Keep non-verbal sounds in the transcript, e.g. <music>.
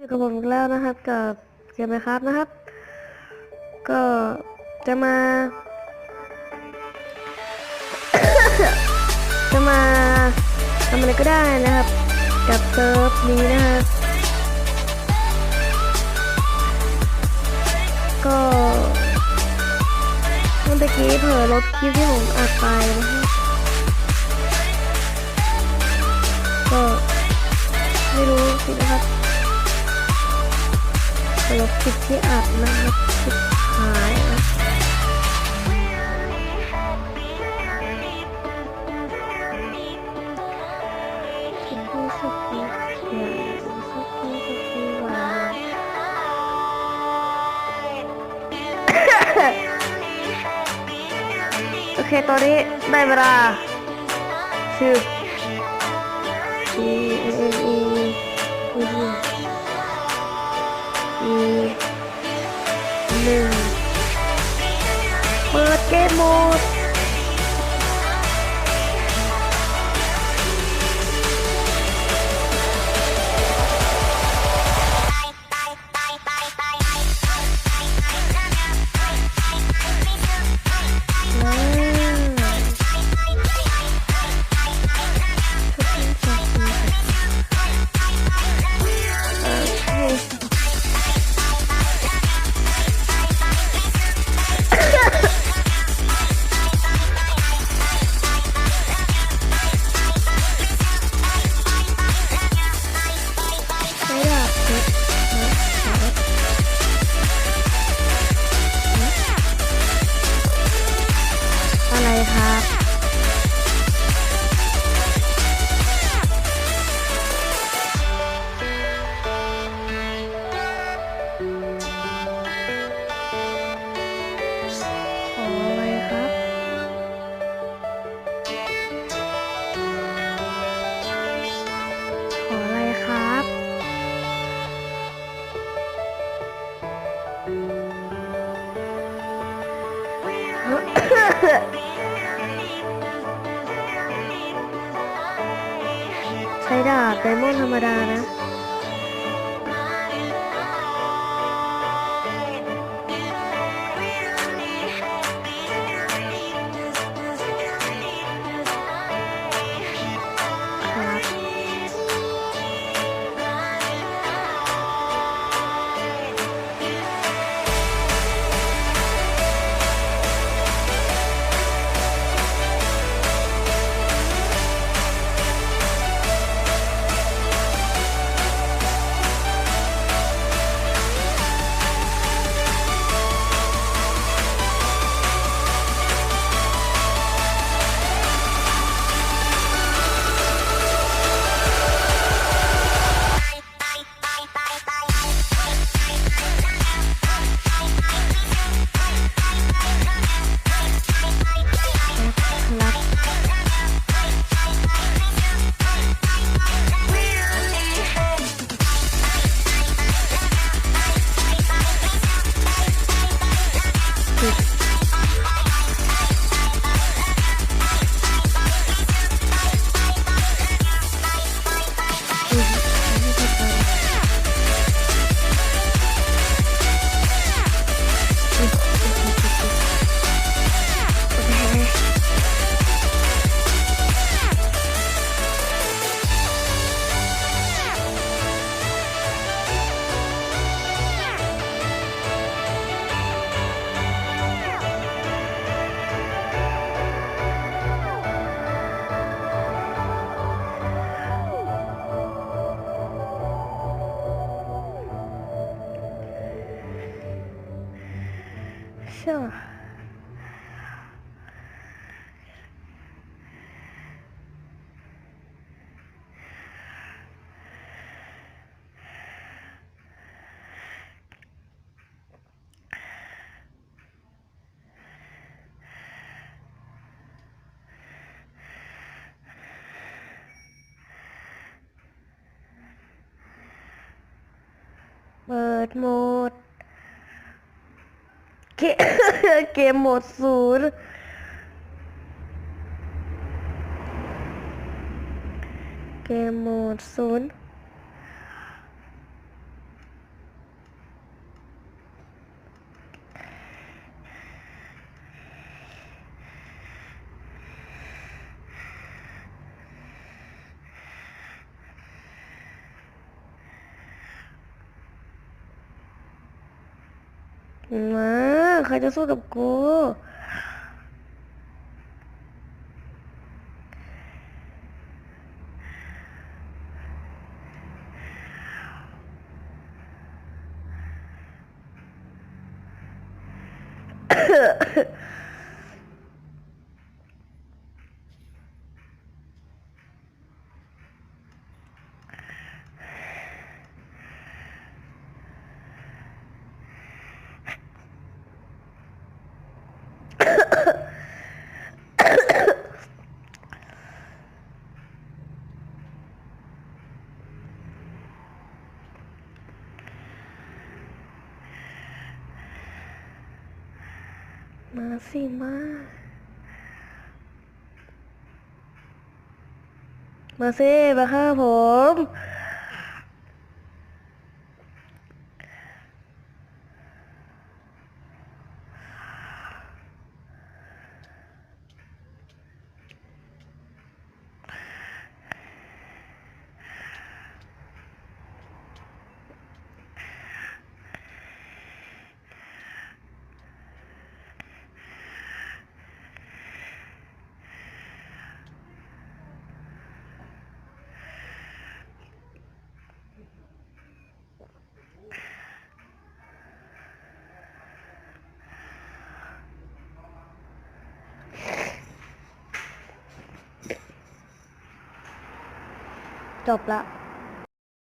อยู่กับผมอีกแล้วนะครับกับเกมไหมครับนะครับ ก็จะมา จะมาทำอะไรก็ได้นะครับ กับเซิร์ฟนี้นะครับก็เมื่อกี้เผลอลบคลิปที่ผมอัดไปนะครับก็ไม่รู้สินะครับ ลบคลิปที่อัดนะครับคลิปหายนะคลิปที่สุดที่เขียนสุดที่สุดที่วาโอเคตอนนี้ได้เวลาชื่อ T A E E อี หนึ่งเปิดเกมโหมด ใช้ดาบไดมอนด์ธรรมดานะ Bonjour. thương à một một के के मसूर के मसूर Mwah. 시간 가질 수도 없고. <coughs> สิมามาสิมาฆ่าผม จบละ